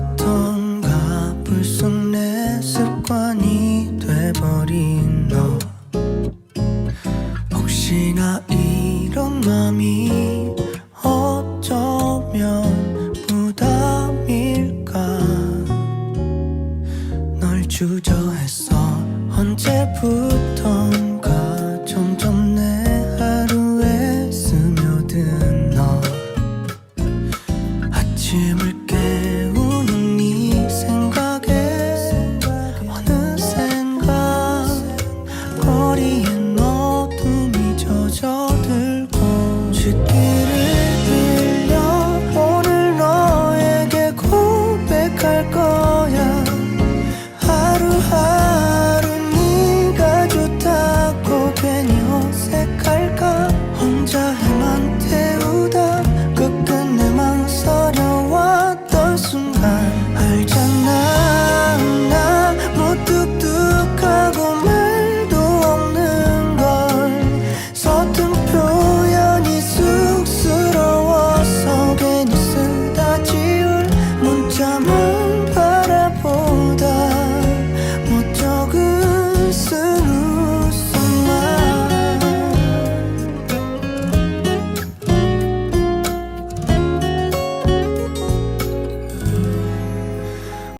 언제부턴가 불쑥 내 습관이 돼버린 너 혹시나 이런 맘이 주저했어 언제부턴가 점점 내 하루에 스며든 너. 아침을 깨우는 이 생각에 어느 생각? 거리에 너도 미쳐져들고